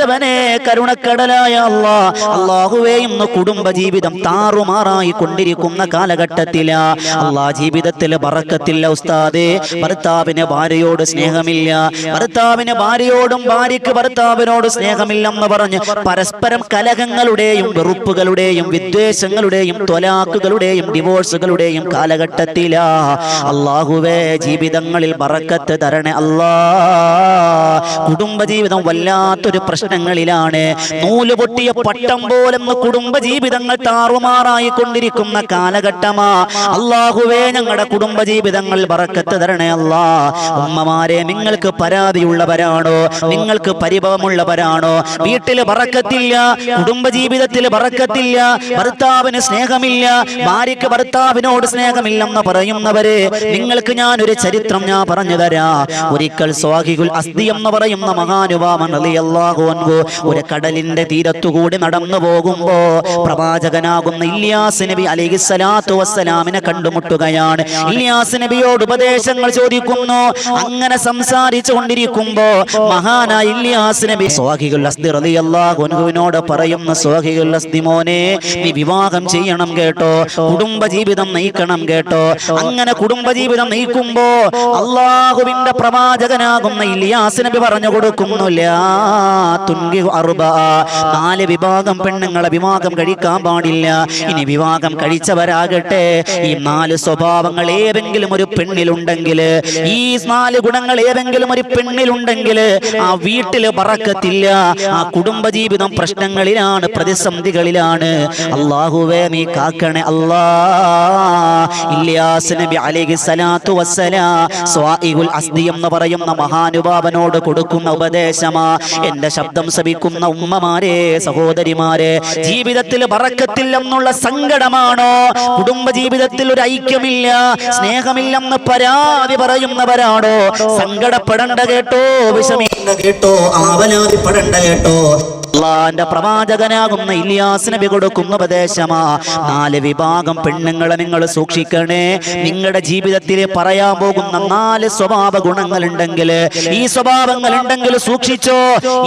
പടച്ചവനെ കരുണക്കടലായ അള്ളാ. അള്ളാഹുവേ ഇന്ന് കുടുംബ ജീവിതം താറുമാറായി കൊണ്ടിരിക്കുന്ന കാലഘട്ടത്തില. അള്ളാ ജീവിതത്തിൽ പറക്കത്തില്ല ഉസ്താദേ. ഭർത്താവിന് ഭാര്യയോട് സ്നേഹമില്ല. ഭർത്താവിന് ഭാര്യയോടും ഭാര്യയ്ക്ക് ഭർത്താവിനോട് സ്നേഹമില്ലെന്ന് പറഞ്ഞ് പരസ്പരം കലഹങ്ങളുടെയും വെറുപ്പുകളുടെയും വിദ്വേഷങ്ങളുടെയും തൊലാക്കുകളുടെയും ഡിവോഴ്സുകളുടെയും കാലഘട്ടത്തില. അള്ളാഹുവേ ജീവിതങ്ങളിൽ പറക്കത്ത് തരണേ അല്ലാ കുടുംബ കുടുംബജീവിതം വല്ലാത്തൊരു പ്രശ്നങ്ങളിലാണ് നൂൽ പൊട്ടിയ പട്ടം പോലെന്ന് കുടുംബജീവിതങ്ങൾ താറുമാറായി കൊണ്ടിരിക്കുന്ന കാലഘട്ടമാ. അള്ളാഹുവേ ഞങ്ങളുടെ കുടുംബ ജീവിതങ്ങൾ പറക്കത്ത് തരണേ അല്ലാ ഉമ്മമാരെ നിങ്ങൾക്ക് പരാതിയുള്ളവരാണോ? നിങ്ങൾക്ക് പരിഭവമുള്ളവരാണോ? വീട്ടിൽ കുടുംബ കുടുംബജീവിതത്തിൽ പറക്കത്തില്ല ഭർത്താവിന് സ്നേഹമില്ല ഭാര്യയ്ക്ക് ഭർത്താവിനോട് സ്നേഹമില്ലെന്ന് പറയുന്നവര് നിങ്ങൾക്ക് ഞാൻ ഒരു ചരിത്രം ഞാൻ പറഞ്ഞു തരാ ഒരിക്കൽ സ്വാഹികുൽ അസ്തി എന്ന് പറയുന്ന മഹാനുഭാവൻ റളിയല്ലാഹു അൻഹു ഒരു കടലിന്റെ തീരത്തുകൂടി നടന്നു പോകുമ്പോ പ്രവാചകനാകുന്ന ഇല്യാസ് നബി അലൈഹി സ്വലാത്തു വസ്സലാമിനെ കണ്ടുമുട്ടുകയാണ്. ഇല്യാസ് നബിയോട് ഉപദേശങ്ങൾ ചോദിക്കുന്നു. അങ്ങനെ സംസാരിച്ചു കൊണ്ടിരിക്കുമ്പോ മഹാനായ ഇല്യാസ് നബി സ്വാഹികൾ അസ്തി റളിയല്ലാഹു അൻഹുവിനോട് പറയുന്ന സ്വാഹികൾ അസ്തിമോനെ നീ വിവാഹം ചെയ്യണം കേട്ടോ കുടുംബജീവിതം നയിക്കണം കേട്ടോ. അങ്ങനെ കുടുംബജീവിതം നയിക്കുമ്പോ അള്ളാഹുവിന്റെ പ്രവാചകനാകുന്ന ഇല്യാസ് നബി പറഞ്ഞു കൊടുക്കുന്നു അറുബ നാല് വിഭാഗം പെണ്ണുങ്ങളെ വിവാഹം കഴിക്കാൻ പാടില്ല. ഇനി വിവാഹം കഴിച്ചവരാകട്ടെ. ഈ നാല് സ്വഭാവങ്ങൾ ഏതെങ്കിലും ഒരു പെണ്ണിലുണ്ടെങ്കിൽ ഈ നാല് ഗുണങ്ങൾ ഏതെങ്കിലും ഒരു പെണ്ണിലുണ്ടെങ്കിൽ ആ വീട്ടിൽ പറക്കത്തില്ല ആ കുടുംബജീവിതം പ്രശ്നങ്ങളിലാണ് പ്രതിസന്ധികളിലാണ്. അള്ളാഹുവേ നീ കാക്കണേ അല്ലാ. ഇല്യാസ് നബി അലൈഹി സലാത്തു അസ്ദി എന്ന് പറയുന്ന മഹാനുഭാവനോട് കൊടുക്കുന്ന ഉപദേശമാ. എന്റെ ശബ്ദം ശ്രവിക്കുന്ന ഉമ്മമാരെ സഹോദരിമാരെ ജീവിതത്തിൽ പറക്കത്തില്ലെന്നുള്ള സങ്കടമാണോ? കുടുംബ ജീവിതത്തിൽ ഒരു ഐക്യമില്ല സ്നേഹമില്ലെന്ന് പരാതി പറയുന്നവരാണോ? സങ്കടപ്പെടേണ്ട കേട്ടോ വിഷമിക്കേണ്ട കേട്ടോ ആവലാതിപ്പെടണ്ട കേട്ടോ. അള്ളാന്റെ പ്രവാചകനാകുന്ന ഇലിയാസ് നബി കൊടുക്കുന്ന ഉപദേശമാ നാല് വിഭാഗം പെണ്ണുങ്ങളെ നിങ്ങൾ സൂക്ഷിക്കണേ. നിങ്ങളുടെ ജീവിതത്തിൽ പറയാൻ പോകുന്ന നാല് സ്വഭാവ ഗുണങ്ങൾ ഉണ്ടെങ്കിൽ ഈ സ്വഭാവങ്ങൾ ഉണ്ടെങ്കിൽ സൂക്ഷിച്ചോ.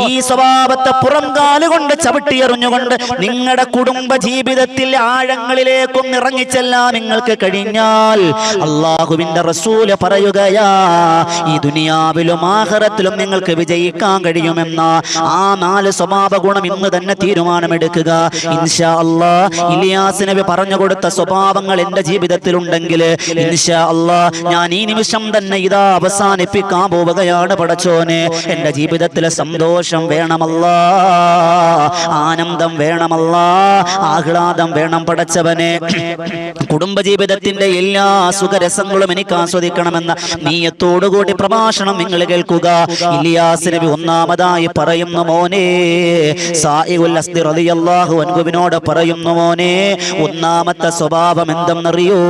ഈ സ്വഭാവത്തെ പുറം കാലുകൊണ്ട് ചവിട്ടിയെറിഞ്ഞുകൊണ്ട് നിങ്ങളുടെ കുടുംബ ജീവിതത്തിൽ ആഴങ്ങളിലേക്കും ഇറങ്ങിച്ചെല്ലാം നിങ്ങൾക്ക് കഴിഞ്ഞാൽ അള്ളാഹുവിന്റെ റസൂൽ പറയുകയാ ഈ ദുനിയാവിലും ആഹ്റത്തിലും നിങ്ങൾക്ക് വിജയിക്കാൻ കഴിയുമെന്ന. ആ നാല് സ്വഭാവ ഗുണം ഇന്ന് തന്നെ തീരുമാനമെടുക്കുക. ഇൻഷാ അള്ളാ ഇലിയാസ് നബി പറഞ്ഞു കൊടുത്ത സ്വഭാവങ്ങൾ എന്റെ ജീവിതത്തിൽ ഉണ്ടെങ്കിൽ ഇൻഷാ അള്ളാ ഞാൻ ഈ നിമിഷം തന്നെ ഇതാ അവസാനിപ്പിക്കാൻ പോവുകയാണ് പടച്ചോനെ. എന്റെ ജീവിതത്തിലെ സന്തോഷം വേണമല്ല ആനന്ദം വേണമല്ല ആഹ്ലാദം വേണം പടച്ചവനെ. കുടുംബജീവിതത്തിന്റെ എല്ലാ സുഖരസങ്ങളും എനിക്ക് ആസ്വദിക്കണമെന്ന നീയത്തോടുകൂടി പ്രഭാഷണം നിങ്ങൾ കേൾക്കുക. ഇലിയാസ് നബി ഒന്നാമതായി പറയുന്നു മോനെ റളിയല്ലാഹു അൻഹുവിനോട് പറയുന്നു മോനെ ഒന്നാമത്തെ സ്വഭാവം എന്തെന്നറിയോ?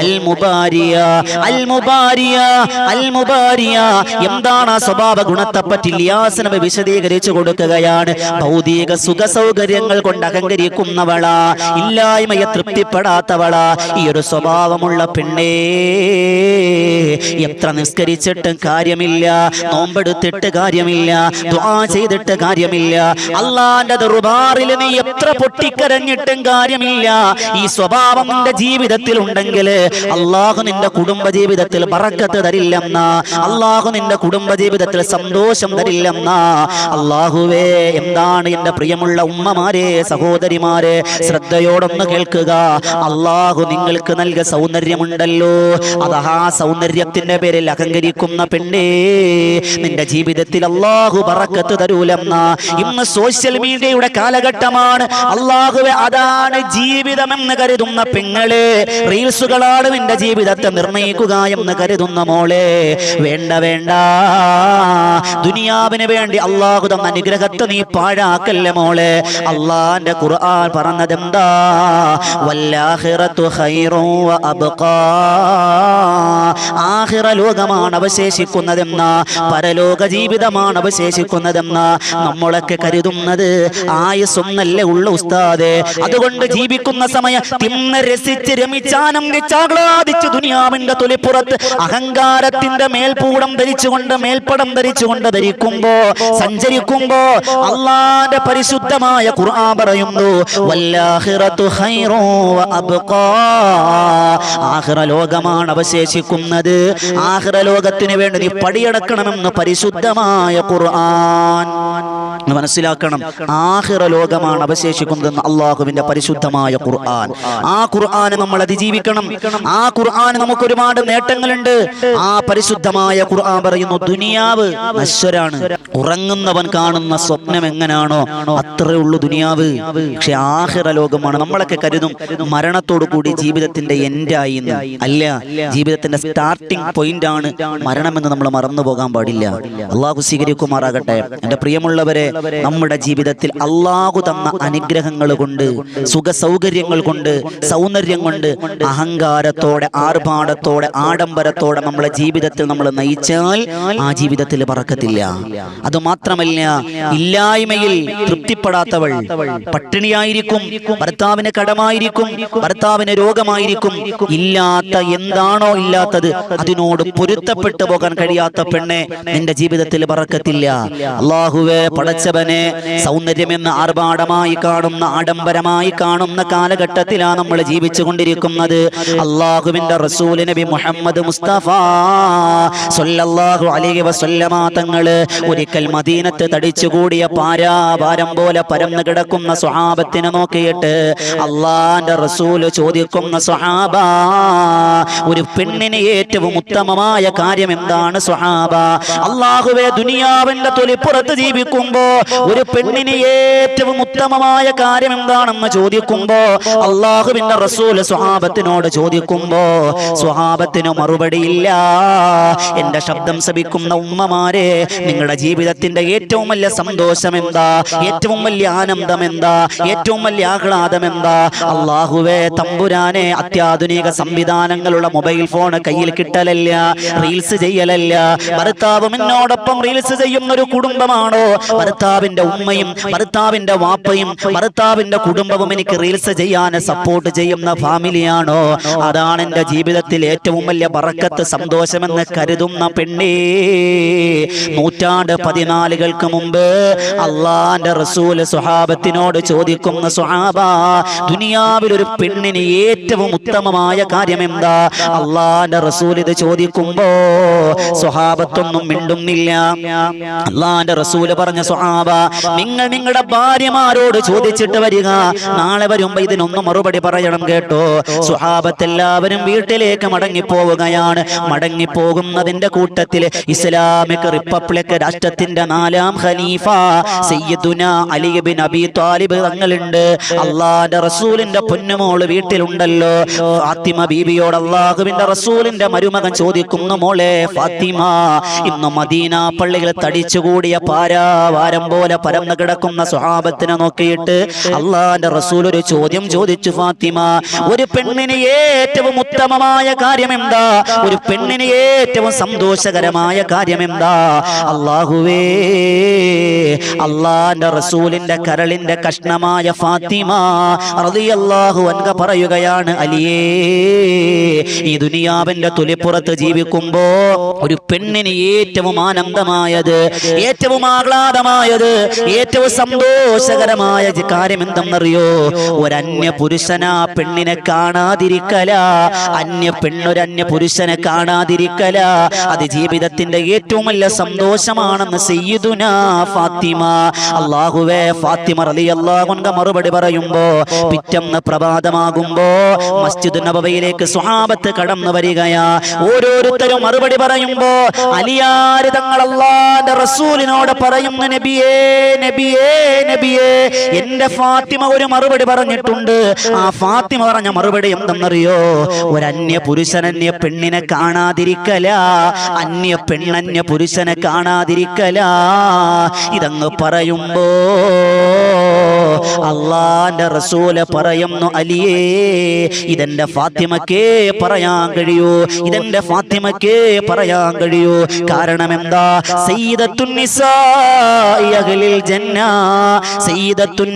അൽ മുബാരിയ അൽ മുബാരിയ അൽ മുബാരിയ എന്താണ് ആ സ്വഭാവ ഗുണത്തെ പറ്റി ഇലിയാസ് വിശദീകരിച്ചു കൊടുക്കുകയാണ്. ഭൗതിക സുഖ സൗകര്യങ്ങൾ കൊണ്ട് അഹങ്കരിക്കുന്നവളാ ഇല്ലായ്മയെ തൃപ്തിപ്പെടാത്തവള. ഈ ഒരു സ്വഭാവമുള്ള പെണ്ണേ എത്ര നിസ്കരിച്ചിട്ടും കാര്യമില്ല നോമ്പെടുത്തിട്ട് കാര്യമില്ല ദ്വാ ചെയ്തിട്ട് കാര്യമില്ല. അള്ളാന്റെ ദുർബാറിൽ നീ എത്ര പൊട്ടിക്കരഞ്ഞിട്ടും കാര്യമില്ല. ഈ സ്വഭാവം നിന്റെ ജീവിതത്തിൽ ഉണ്ടെങ്കിൽ അള്ളാഹു നിന്റെ കുടുംബ ജീവിതത്തിൽ പറക്കത്ത് തരില്ലെന്ന. അള്ളാഹു നിന്റെ കുടുംബ ജീവിതത്തിൽ സന്തോഷം തരില്ലെന്ന. അള്ളാഹുവേ എന്താണ് എന്റെ പ്രിയമുള്ള ഉമ്മമാരെ സഹോദരിമാരെ ശ്രദ്ധയോടൊന്ന് കേൾക്കുക. അള്ളാഹു നിങ്ങൾക്ക് നൽകിയ സൗന്ദര്യമുണ്ടല്ലോ. അത് ആ സൗന്ദര്യത്തിന്റെ പേരിൽ അഹങ്കരിക്കുന്ന പെണ്ണേ നിന്റെ ജീവിതത്തിൽ അള്ളാഹു പറക്കത്ത് തരൂലെന്ന. ഇന്ന് സോഷ്യൽ മീഡിയയുടെ കാലഘട്ടമാണ്. അള്ളാഹുവെ അതാണ് ജീവിതമെന്ന് കരുതുന്ന പെങ്ങളെ. റീൽസുകളാണ് നിന്റെ ജീവിതത്തെ നിർണയിക്കുക എന്ന് കരുതുന്ന മോളെ. വേണ്ട വേണ്ട. ദുനിയാവിന് വേണ്ടി അള്ളാഹു തന്ന അനുഗ്രഹത്തെ നീ പാഴാക്കല്ലേ മോളെ. അള്ളാന്റെ ഖുർആൻ പറഞ്ഞതെന്താ? വല്ലാഹിറത്തു ആഹിറ ലോകമാണ് അവശേഷിക്കുന്നതെന്ന പരലോക ജീവിതമാണ് അവശേഷിക്കുന്നതെന്ന. നമ്മുടെ നമ്മളൊക്കെ കരുതുന്നത് ആയുസൊന്നല്ലേ ഉള്ള ഉസ്താദെ. അതുകൊണ്ട് ജീവിക്കുന്ന സമയം തിന്ന രസിച്ച് രമിച്ചാനന്ദിച്ച് ആഹ്ലാദിച്ച് ദുനിയാവിന്റെ തൊലിപ്പുറത്ത് അഹങ്കാരത്തിന്റെ മേൽപൂടം ധരിച്ചുകൊണ്ട് മേൽപ്പടം ധരിച്ചുകൊണ്ട് ധരിക്കുമ്പോ സഞ്ചരിക്കുമ്പോ അള്ളാന്റെ പരിശുദ്ധമായ ഖുർആൻ പറയുന്നു വല്ലാഹിറത്തു അബ്ഖാ. ലോകമാണ് അവശേഷിക്കുന്നത്. ആഹ്റ ലോകത്തിന് വേണ്ടി നീ പടിയടക്കണമെന്ന് പരിശുദ്ധമായ ഖുർആൻ. മനസ്സിലാക്കണം. ആഹിറ ലോകമാണ് അവശേഷിക്കുന്നതെന്ന് അള്ളാഹുവിന്റെ പരിശുദ്ധമായ ഖുർആൻ. ആ ഖുർആന് നമ്മൾ അതിജീവിക്കണം. ആ ഖുർആന് നമുക്ക് ഒരുപാട് നേട്ടങ്ങളുണ്ട്. ആ പരിശുദ്ധമായ ഖുർആൻ പറയുന്നു ദുനിയാവ് നശ്വരാണ് ഉറങ്ങുന്നവൻ കാണുന്ന സ്വപ്നം എങ്ങനാണോ അത്രേ ഉള്ളൂ ദുനിയാവ്. പക്ഷെ ആഹിറ ലോകമാണ് നമ്മളൊക്കെ കരുതും മരണത്തോടു കൂടി ജീവിതത്തിന്റെ എൻഡായി അല്ല ജീവിതത്തിന്റെ സ്റ്റാർട്ടിംഗ് പോയിന്റ് ആണ് മരണമെന്ന് നമ്മൾ മറന്നു പോകാൻ പാടില്ല. അള്ളാഹു സ്വീകരിക്കുമാറാകട്ടെ. എന്റെ പ്രിയമുള്ളവരെ നമ്മുടെ ജീവിതത്തിൽ അള്ളാഹു തന്ന അനുഗ്രഹങ്ങൾ കൊണ്ട് സുഖ സൗകര്യങ്ങൾ കൊണ്ട് സൗന്ദര്യം കൊണ്ട് അഹങ്കാരത്തോടെ ആർഭാടത്തോടെ ആഡംബരത്തോടെ നമ്മളെ ജീവിതത്തിൽ നമ്മൾ നയിച്ചാൽ ആ ജീവിതത്തിൽ പറക്കത്തില്ല. അത് മാത്രമല്ല ഇല്ലായ്മയിൽ തൃപ്തിപ്പെടാത്തവൾ പട്ടിണിയായിരിക്കും ഭർത്താവിന് കടമായിരിക്കും ഭർത്താവിന് രോഗമായിരിക്കും. ഇല്ലാത്ത എന്താണോ ഇല്ലാത്തത് അതിനോട് പൊരുത്തപ്പെട്ടു പോകാൻ കഴിയാത്ത പെണ്ണെ നിന്റെ ജീവിതത്തിൽ പറക്കത്തില്ല. അള്ളാഹുവെ പടച്ചവനെ സൗന്ദര്യമെന്ന് ആർഭാടമായി കാണുന്ന ആഡംബരമായി കാണുന്ന കാലഘട്ടത്തിലാണ് നമ്മൾ ജീവിച്ചു കൊണ്ടിരിക്കുന്നത് അള്ളാഹുവിന്റെ റസൂൽ നബി മുഹമ്മദ് മുസ്തഫ സല്ലല്ലാഹു അലൈഹി വസല്ലമ ഒരിക്കൽ മദീനത്ത് തടിച്ചുകൂടിയ പാരാഭാരം പോലെ പരന്നു കിടക്കുന്ന സ്വഹാബത്തിനെ നോക്കിയിട്ട് അള്ളാന്റെ റസൂൽ ചോദിക്കുന്ന സ്വഹാബ ഒരു പെണ്ണിന് ഏറ്റവും ഉത്തമമായ കാര്യം എന്താണ് സ്വഹാബ? അള്ളാഹുവെ ദുനിയാവിന്റെ തൊലിപ്പുറത്ത് ജീവിക്കുമ്പോ ഒരു പെണ്ണിന് ഏറ്റവും ഉത്തമമായ കാര്യം എന്താണെന്ന് ചോദിക്കുമ്പോ അള്ളാഹുവിന്റെ റസൂൽ സ്വഹാബത്തിനോട് ചോദിക്കുമ്പോ സ്വഹാബത്തിന് മറുപടിയില്ല. എന്റെ ശബ്ദം ശപിക്കുന്ന ഉമ്മമാരെ നിങ്ങളുടെ ജീവിതത്തിന്റെ ഏറ്റവും വലിയ സന്തോഷം എന്താ ഏറ്റവും വലിയ ആനന്ദം എന്താ ഏറ്റവും വലിയ ആഹ്ലാദം എന്താ അള്ളാഹുവേ തമ്പുരാനെ അത്യാധുനിക സംവിധാനങ്ങളുള്ള മൊബൈൽ ഫോൺ കയ്യിൽ കിട്ടലല്ല റീൽസ് ചെയ്യലല്ല. ഭർത്താവ് എന്നോടൊപ്പം റീൽസ് ചെയ്യുന്ന ഒരു കുടുംബമാണോ? ഭർത്താവിന്റെ ഉമ്മയും ഭർത്താവിന്റെ വാപ്പയും ഭർത്താവിന്റെ കുടുംബവും എനിക്ക് റീൽസ് ചെയ്യാൻ സപ്പോർട്ട് ചെയ്യുന്ന ഫാമിലിയാണോ? അതാണ് എന്റെ ജീവിതത്തിൽ ഏറ്റവും വലിയ പറക്കത്ത് സന്തോഷമെന്ന് കരുതുന്ന പെണ്ണേ. നൂറ്റാണ്ട് പതിനാലുകൾക്ക് മുമ്പ് അള്ളാന്റെ റസൂൽ സുഹാബത്തിനോട് ചോദിക്കുന്ന സുഹാബ ദുനിയാവിൽ ഒരു പെണ്ണിന് ഏറ്റവും ഉത്തമമായ കാര്യം എന്താ അള്ളാന്റെ റസൂൽ ഇത് ചോദിക്കുമ്പോ സ്വഹാബത്തൊന്നും മിണ്ടുന്നില്ല. അള്ളാന്റെ റസൂൽ പറഞ്ഞ സ്വഹാബ നിങ്ങൾ നിങ്ങളുടെ ഭാര്യമാരോട് ചോദിച്ചിട്ട് വരിക. നാളെ വരുമ്പോ ഇതിനൊന്ന് മറുപടി പറയണം കേട്ടോ. സുഹാബത്തെല്ലാവരും വീട്ടിലേക്ക് മടങ്ങിപ്പോവുകയാണ്. മടങ്ങിപ്പോകുന്നതിന്റെ കൂട്ടത്തിൽ ഇസ്ലാമിക് റിപ്പബ്ലിക് രാഷ്ട്രത്തിന്റെ നാലാം ഖലീഫ സയ്യിദുന അലി ബിൻ അബി താലിബ് തങ്ങളുണ്ട്. അള്ളാന്റെ റസൂലിന്റെ പൊന്നുമോൾ വീട്ടിലുണ്ടല്ലോ. ഫാത്തിമ ബീബിയോട് അള്ളാഹുവിന്റെ റസൂലിന്റെ മരുമകൻ ചോദിക്കുന്നു മോളെ ഫാത്തിമ ഇന്ന് മദീന പള്ളികൾ തടിച്ചുകൂടിയ പാരാവാരം പോലെ പരന്നു കിടക്കുന്ന സ്വഹാബത്തിനെ നോക്കിയിട്ട് അള്ളാന്റെ റസൂൽ ഒരു ചോദ്യം ചോദിച്ചു ഫാത്തിമ ഒരു പെണ്ണിന് ഏറ്റവും ഉത്തമമായ കാര്യം എന്താ ഒരു പെണ്ണിന് ഏറ്റവും സന്തോഷകരമായ കാര്യം എന്താ അള്ളാഹുവേ അള്ളാന്റെ റസൂലിന്റെ കരളിന്റെ കഷ്ണമായ ഫാത്തിമ റളിയല്ലാഹു അൻക പറയുകയാണ് അലിയേ ഈ ദുനിയാവിന്റെ തുലിപ്പുറത്ത് ജീവിക്കുമ്പോ ഒരു പെണ്ണിന് ഏറ്റവും ആനന്ദമായത് ഏറ്റവും ആഹ്ലാദമായത് ഏറ്റവും സന്തോഷകരമായ കാര്യം എന്തെന്നറിയോ ഒരന്യ പുരുഷനാ പെണ്ണിനെ കാണാതിരിക്കല. അന്യ പെണ്ണൊരന്യ പുരുഷനെ കാണാതിരിക്കല. അത് ജീവിതത്തിന്റെ ഏറ്റവും വലിയ സന്തോഷമാണെന്ന് സയ്യിദുന ഫാത്തിമ. അള്ളാഹുവേ ഫാത്തിമ റളിയല്ലാഹു അൻഹ മറുപടി പറയുമ്പോ പിറ്റന്ന് പ്രഭാതമാകുമ്പോ മസ്ജിദ് നബവയിലേക്ക് സ്വഹാബത്ത് കടന്നു വരികയാ. ഓരോരുത്തരും മറുപടി പറയുമ്പോ അലിയാര് തങ്ങൾ അള്ളാന്റെ റസൂലിനോട് പറയുന്നു നബിയേ നബിയേ നബിയേ. എന്റെ ഫാത്തിമ ഒരു മറുപടി പറഞ്ഞിട്ടുണ്ട്. ആ ഫാത്തിമ പറഞ്ഞ മറുപടി എന്തെന്നറിയോ? ഒരന്യ പുരുഷനന്യ പെണ്ണിനെ കാണാതിരിക്കല. അന്യ പെണ്ണന്യ പുരുഷനെ കാണാതിരിക്കല. ഇതങ്ങ് പറയുമ്പോ അള്ളാന്റെ റസൂല പറയുന്നു അലിയേ ഇതെന്റെ ഫാത്തിമക്കേ പറയാൻ കഴിയൂ. ഇതെന്റെ ഫാത്തിമക്കേ പറയാൻ കഴിയൂ. കാരണം എന്താ? സയ്യിദത്തുൻ നിസാ അഹ്ലിൽ ജന്ന സയ്യിദത്തുൻ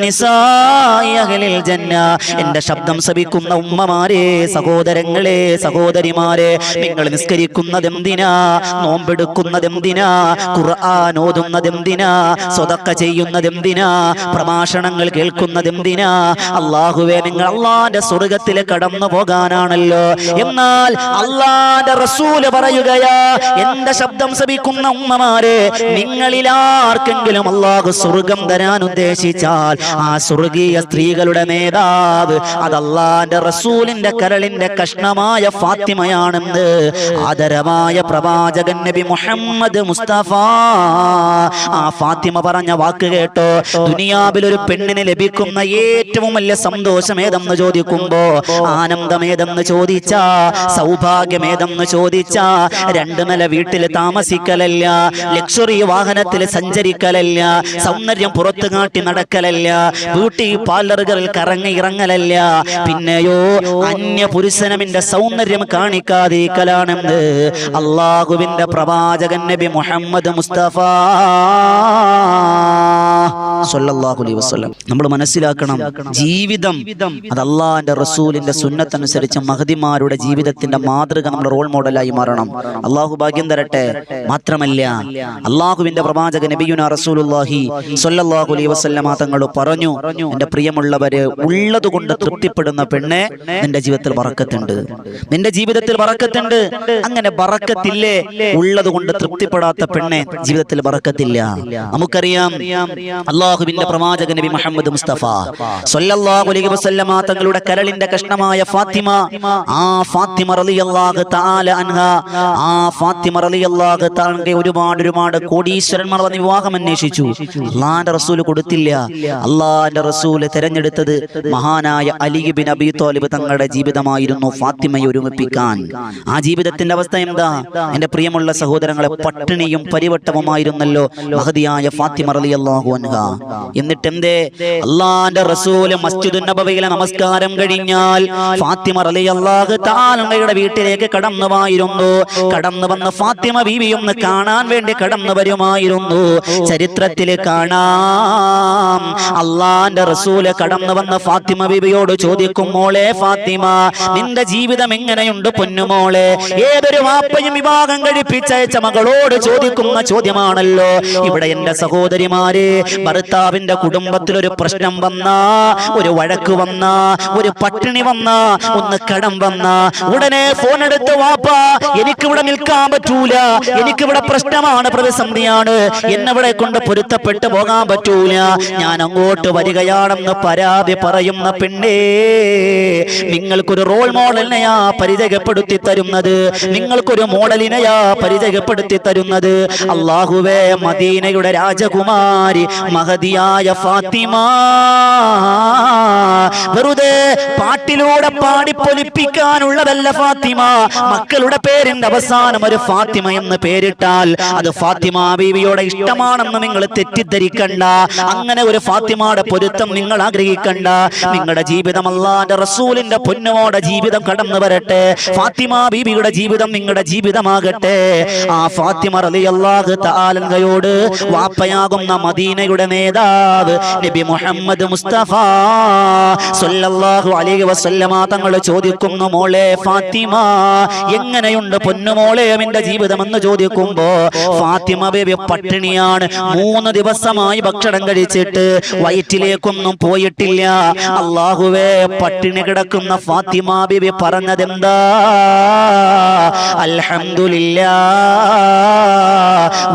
അഹ്ലിൽ ജന്ന. എന്റെ ശബ്ദം ശ്രവിക്കുന്ന ഉമ്മമാരെ സഹോദരങ്ങളെ സഹോദരിമാരെ നിങ്ങൾ നിസ്കരിക്കുന്നതെന്തിനാ? നോമ്പെടുക്കുന്നതെന്തിനാ? ഖുർആൻ ഓതുന്നതെന്തിനാ? സ്വതക്ക ചെയ്യുന്നത് എന്തിനാ പ്രഭാഷണങ്ങൾ കേൾക്കുന്നത് എന്തിനാ അള്ളാഹുവെ നിങ്ങൾ അള്ളാന്റെ സ്വർഗത്തിൽ കടന്നു പോകാനാണല്ലോ. എന്നാൽ അള്ളാന്റെ റസൂൽ പറയുകയാ എന്റെ ശബ്ദം ശ്രവിക്കുന്ന ഉമ്മമാരെ നിങ്ങളിൽ ആർക്കെങ്കിലും അള്ളാഹു സ്വർഗം തരാൻ ഉദ്ദേശിച്ചാൽ ആ സ്വർഗീയ സ്ത്രീകളുടെ നേതാവ് അത് റസൂലിന്റെ കരളിന്റെ കഷ്ണമായ ഫാത്തിമയാണെന്ന് ആദരമായ പ്രവാചകൻ നബി മുഹമ്മദ് മുസ്തഫ. ആ ഫാത്തിമ പറഞ്ഞ വാക്ക് കേട്ടോ ദുനിയാവിൽ ഒരു പെണ്ണിന് ലഭിക്കുന്ന ഏറ്റവും വലിയ സന്തോഷം ഏതെന്ന് ചോദിക്കുമ്പോ ആനന്ദമേതെന്ന് ചോദിച്ച സൗഭാഗ്യമേതെന്ന് ചോദിച്ച രണ്ടു നില വീട്ടിൽ താമസിക്കലല്ല ലക്ഷറി വാഹനത്തിൽ സഞ്ചരിക്കലല്ല സൗന്ദര്യം പുറത്തു കാട്ടി നടക്കലല്ല. ബ്യൂട്ടി പാർലറുകളിൽ കറങ്ങി ഇറങ്ങലല്ല. പിന്നെയോ അന്യ പുരുഷനമിന്റെ സൗന്ദര്യം കാണിക്കാതിരിക്കലാണെന്ന് അള്ളാഹുവിന്റെ പ്രവാചകൻ നബി മുഹമ്മദ് മുസ്തഫ. സല്ലല്ലാഹു അലൈഹി വസല്ലം. നമ്മൾ മനസ്സിലാക്കണം ജീവിതം അത് അള്ളാഹിന്റെ റസൂലിന്റെ സുന്നത്തനുസരിച്ച് മഹതിമാരുടെ ജീവിതത്തിന്റെ മാതൃക നമ്മൾ റോൾ മോഡലായി മാറണം. അള്ളാഹു ഭാഗ്യം തരട്ടെ? മാത്രമല്ല അള്ളാഹുവിന്റെ പ്രവാചക നബിയുന അലൈഹി വസല്ലമ പറഞ്ഞു എന്റെ പ്രിയമുള്ളവര് ഉള്ളത് കൊണ്ട് തൃപ്തിപ്പെടുന്ന പെണ്ണെ നിന്റെ ജീവിതത്തിൽ വറക്കത്തുണ്ട്. നിന്റെ ജീവിതത്തിൽ വറക്കത്തുണ്ട്. അങ്ങനെ വറക്കത്തില്ലേ? ഉള്ളത് കൊണ്ട് തൃപ്തിപ്പെടാത്ത പെണ്ണെ ജീവിതത്തിൽ വറക്കത്തില്ല. നമുക്കറിയാം അള്ളാഹുവിന്റെ പ്രവാചക നബി മുഹമ്മദ് മുസ്തഫ. സല്ലല്ലാഹു അലൈഹി വസല്ലമ തങ്ങളുടെ കരളിന്റെ കഷ്ണമായ ഫാത്തിമ. ആ ഫാത്തിമ റളിയല്ലാഹു തആല അൻഹ. ആ ഫാത്തിമ റളിയല്ലാഹു തആല ഒരുപാട് ഒരുപാട് കോടീശ്വരന്മാർ വന്ന് വിവാഹം അന്വേഷിച്ചു. അള്ളാന്റെ റസൂൽ കൊടുത്തില്ല. അള്ളാന്റെ റസൂൽ തിരഞ്ഞെടുത്തത് മഹാനായ അലി ബിൻ അബി തോലിബ് തങ്ങളുടെ ജീവിതമായിരുന്നു ഫാത്തിമയെ ഒരുമിപ്പിക്കാൻ. ആ ജീവിതത്തിന്റെ അവസ്ഥ എന്താ? എന്റെ പ്രിയമുള്ള സഹോദരങ്ങളെ പട്ടിണിയും പരിവട്ടവുമായിരുന്നല്ലോ മഹതിയായ ഫാത്തിമ റളിയല്ലാഹു അൻഹ. എന്നിട്ട് എന്തേ അള്ളാന്റെ റസൂൽ മസ്ജിദ് നബവിയിലെ നമസ്കാരം കഴിഞ്ഞാൽ ഫാത്തിമ റളിയല്ലാഹു തആലയുടെ വീട്ടിലേക്ക് കടന്നു വായിരുന്നു കടന്നു വന്ന ഫാത്തിമ ബീവി ഒന്ന് കാണാൻ വേണ്ടി കടന്നു വരുമായിരുന്നു. ചരിത്രത്തിൽ കാണാം. അള്ളാന്റെ റസൂൽ കടന്നു വന്ന ഫാത്തിമ ബീവിയോട് ചോദിക്കും മോളെ ഫാത്തിമ നിന്റെ ജീവിതം എങ്ങനെയുണ്ട് പൊന്നുമോളെ ഏതൊരു വാപ്പയും വിവാഹം കഴിപ്പിച്ചയച്ച മകളോട് ചോദിക്കുന്ന ചോദ്യമാണല്ലോ. ഇവിടെ എന്റെ സഹോദരിമാരെ ഭർത്താവിന്റെ കുടുംബത്തിൽ ഒരു പ്രശ്നം വന്ന ഒരു വഴക്ക് വന്ന ഒരു പട്ടിണി വന്ന ഒന്ന് കടം വന്ന. ഉടനെ ഫോൺ എടുത്ത് വാപ്പ എനിക്കിവിടെ നിൽക്കാൻ പറ്റൂല. എനിക്കിവിടെ പ്രശ്നമാണ് പ്രതിസന്ധിയാണ്. എന്നെവിടെ കൊണ്ട് പൊരുത്തപ്പെട്ടു പോകാൻ പറ്റൂല. ഞാൻ അങ്ങോട്ട് വരികയാണെന്ന് പരാതി പറയുന്ന പെണ്ണേ നിങ്ങൾക്കൊരു റോൾ മോഡലിനെയാ പരിചയപ്പെടുത്തി തരുന്നത്. നിങ്ങൾക്കൊരു മോഡലിനെയാ പരിചയപ്പെടുത്തി തരുന്നത്. അള്ളാഹുവേ മദീനയുടെ രാജകുമാരി മഹതിയായ ഫാത്തിമ. വെറുതെ പാട്ടിലൂടെ പാടി പൊലിപ്പിക്കാനുള്ളതല്ല ഫാത്തിമ. മക്കളുടെ പേരിന്റെ അവസാനം ഒരു ഫാത്തിമ എന്ന് പേരിട്ടാൽ അത് ഫാത്തിമ ബീവിയുടെ ഇഷ്ടമാണെന്ന് നിങ്ങൾ തെറ്റിദ്ധരിക്കണ്ട. അങ്ങനെ ഒരു ഫാത്തിമയുടെ പൊരുത്തം നിങ്ങൾ ആഗ്രഹിക്കണ്ട. നിങ്ങളുടെ ജീവിതം അല്ലാതെ റസൂലിന്റെ പൊന്നുമോടെ ജീവിതം കടന്നു വരട്ടെ. ഫാത്തിമ ബീവിയുടെ ജീവിതം നിങ്ങളുടെ ജീവിതമാകട്ടെ. ആ ഫാത്തിമ റളിയല്ലാഹു താലങ്കയോട് വാപ്പയാകുന്ന മദീനയുടെ നേതാവ് നബി മുഹമ്മദ് മുസ്തഫ. സല്ലല്ലാഹു അലൈഹി വസല്ലമ തങ്ങൾ ചോദിക്കുന്നു മോളെ ഫാത്തിമ എങ്ങനെയുണ്ട് പൊന്നുമോളെ നിന്റെ ജീവിതം എന്ന് ചോദിക്കുമ്പോ ഫാത്തിമ ബേബി പട്ടിണിയാണ്. മൂന്ന് ദിവസമായി ഭക്ഷണം കഴിച്ചിട്ട് വയറ്റിലേക്കൊന്നും പോയിട്ടില്ല. അള്ളാഹുവേ പട്ടിണി കിടക്കുന്ന ഫാത്തിമ ബേബി പറഞ്ഞതെന്താ? അൽഹംദുലില്ലാ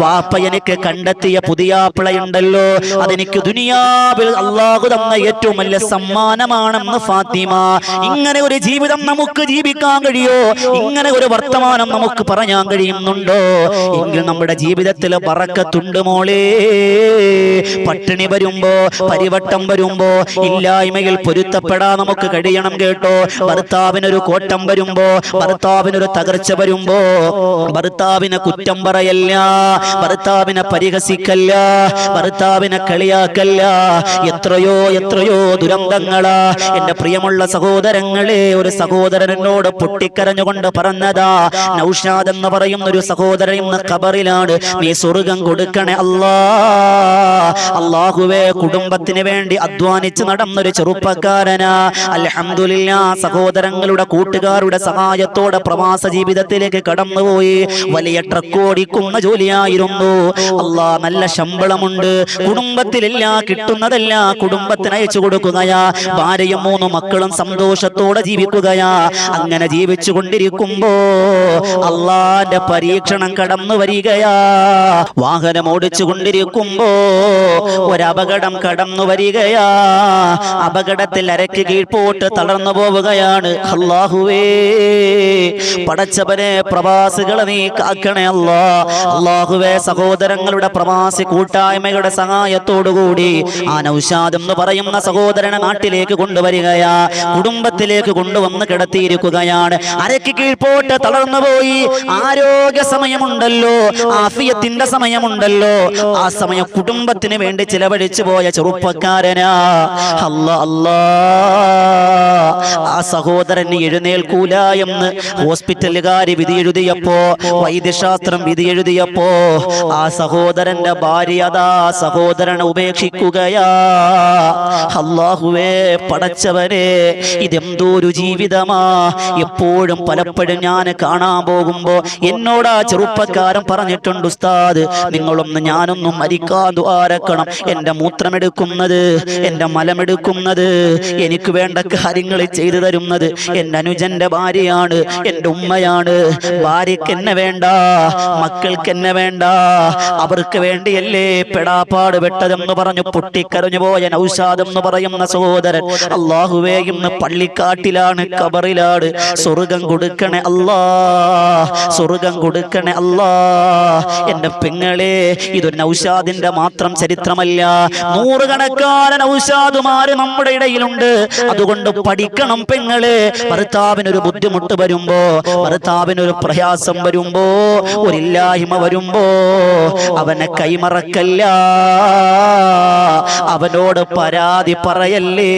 വാപ്പ എനിക്ക് കണ്ടെത്തിയ പുതിയ പിളയുണ്ടല്ലോ അതെനിക്ക് ദുനിയാവിൽ അള്ളാഹു തന്ന ഏറ്റവും വലിയ സമ്മാനമാണെന്ന് ഫാത്തിമ. ഇങ്ങനെ ഒരു ജീവിതം നമുക്ക് ജീവിക്കാൻ കഴിയോ? ഇങ്ങനെ ഒരു വർത്തമാനം നമുക്ക് പറയാൻ കഴിയുന്നുണ്ടോ? എങ്കിൽ നമ്മുടെ ജീവിതത്തിൽ പറക്കത്തുണ്ട് മോളെ. പട്ടിണി വരുമ്പോ പരിവട്ടം വരുമ്പോ ഇല്ലായ്മയിൽ പൊരുത്തപ്പെടാൻ നമുക്ക് കഴിയണം കേട്ടോ. ഭർത്താവിനൊരു കോട്ടം വരുമ്പോ ഭർത്താവിനൊരു തകർച്ച വരുമ്പോ ഭർത്താവിനെ കുറ്റം പറയല്ല ഭർത്താവിനെ പരിഹസിക്കല്ല ഭർത്താവിനെ കളിയാക്കല്ല. എത്രയോ എത്രയോ ദുരന്തങ്ങളാ. എന്റെ പ്രിയമുള്ള സഹോദരങ്ങളെ ഒരു സഹോദരൻ എന്നോട് പൊട്ടിക്കരഞ്ഞുകൊണ്ട് പറഞ്ഞതാ. നൗഷാദ് എന്ന് പറയുന്ന ഒരു സഹോദരൻ ഇന്ന് കബറിലാണ് നീ സ്വർഗം കൊടുക്കണേ അല്ലാ. അള്ളാഹുവേ കുടുംബത്തിന് വേണ്ടി അധ്വാനിച്ച് നടന്നൊരു ചെറുപ്പക്കാരനാ. അലഹമില്ല സഹോദരങ്ങളുടെ കൂട്ടുകാരുടെ സഹായത്തോടെ പ്രവാസ ജീവിതത്തിലേക്ക് കടന്നുപോയി. വലിയ ട്രക്ക് ഓടിക്കുന്ന ജോലിയായിരുന്നു. അല്ലാ നല്ല ശമ്പളമുണ്ട്. കുടുംബത്തിലില്ല കിട്ടുന്നതല്ല കുടുംബത്തിന് അയച്ചു കൊടുക്കുകയാ. ഭാര്യയും മൂന്ന് മക്കളും സന്തോഷത്തോടെ ജീവിക്കുകയാ. അങ്ങനെ ജീവിച്ചു കൊണ്ടിരിക്കുമ്പോ അള്ളാന്റെ പരീക്ഷണം കടന്നു വരികയാ. വാഹനം ഓടിച്ചു കൊണ്ടിരിക്കുമ്പോ ഒരപകടം കടന്നു വരികയാ. അപകടത്തിൽ അരക്ക് കീഴ്പോട്ട് തളർന്നു പോവുകയാണ്. അള്ളാഹുവേ പടച്ചവനെ പ്രവാസികളെ നീ കാക്കണേ അല്ലാ. അള്ളാഹുവേ സഹോദരങ്ങളുടെ പ്രവാസി കൂട്ടായ്മയുടെ സഹായത്തോടുകൂടി ആ നൗഷാദ് എന്ന് പറയുന്ന സഹോദരനെ നാട്ടിലേക്ക് കൊണ്ടുവരികയാ. കുടുംബത്തിലേക്ക് കൊണ്ടുവന്ന് കിടത്തിയിരിക്കുകയാണ്. അരക്ക് കീഴ്പോട്ട് തളർന്നുപോയി ആരോഗ്യ സമയമുണ്ടല്ലോ. ആഫിയത്തിന്റെ സമയമുണ്ടല്ലോ. ആ സമയം കുടുംബത്തിന് വേണ്ടി ചിലവഴിച്ചു പോയ ചെറുപ്പക്കാരനാ. അല്ല അല്ലാ. ആ സഹോദരൻ എഴുന്നേൽക്കൂല എന്ന് ഹോസ്പിറ്റലുകാര് വിധി എഴുതിയപ്പോ വൈദ്യശാസ്ത്രം വിധി എഴുതിയപ്പോ ആ സഹോദരന്റെ ഭാര്യ അതാ സഹോദരനെ ഉപേക്ഷിക്കുകയാ. അള്ളാഹുവേ പടച്ചവനെ ഇതെന്തോ ഒരു ജീവിതമാ. എപ്പോഴും പലപ്പോഴും ഞാൻ കാണാൻ പോകുമ്പോ എന്നോട് ആ ചെറുപ്പക്കാരൻ പറഞ്ഞിട്ടുണ്ട് ഉസ്താദ് നിങ്ങളൊന്ന് ഞാനൊന്നും മരിക്കാൻ ദ്വാരക്കണം എന്റെ മൂത്രമെടുക്കുന്നത് എന്റെ മലമെടുക്കുന്നത് എനിക്ക് വേണ്ട കാര്യങ്ങൾ ചെയ്തു തരുന്നത് എന്റെ അനുജന്റെ ഭാര്യയാണ് എന്റെ ഉമ്മയാണ്. ഭാര്യക്ക് എന്നെ വേണ്ട മക്കൾക്ക് എന്നെ വേണ്ട. അവർക്ക് വേണ്ടിയല്ലേ പെടാപ്പാട് വെട്ടതെന്ന് പറഞ്ഞു പൊട്ടിക്കരഞ്ഞു പോയ നൗഷാദ് എന്ന് പറയുന്ന സഹോദരൻ അള്ളാഹുവേ ഇന്ന് പള്ളിക്കാട്ടിലാണ് കബറിലാണ് സ്വർഗം കൊടുക്കണേ അല്ലാ സ്വർഗം കൊടുക്കണേ അല്ലാ. എന്റെ പെങ്ങളെ ഇതൊരു നൗഷാദിന്റെ മാത്രം ചരിത്രമല്ല. നൂറുകണക്കാരൻ നൗഷാദുമാര് നമ്മുടെ ഇടയിലുണ്ട്. അതുകൊണ്ട് പഠിക്കണം പെങ്ങളെ. ഭർത്താവിനൊരു ബുദ്ധിമുട്ട് വരുമ്പോ ഭർത്താവിനൊരു പ്രയാസം വരുമ്പോ ഒരില്ലായ്മ വരുമ്പോ അവനെ കൈമറക്കല്ല. അവനോട് പരാതി പറയല്ലേ?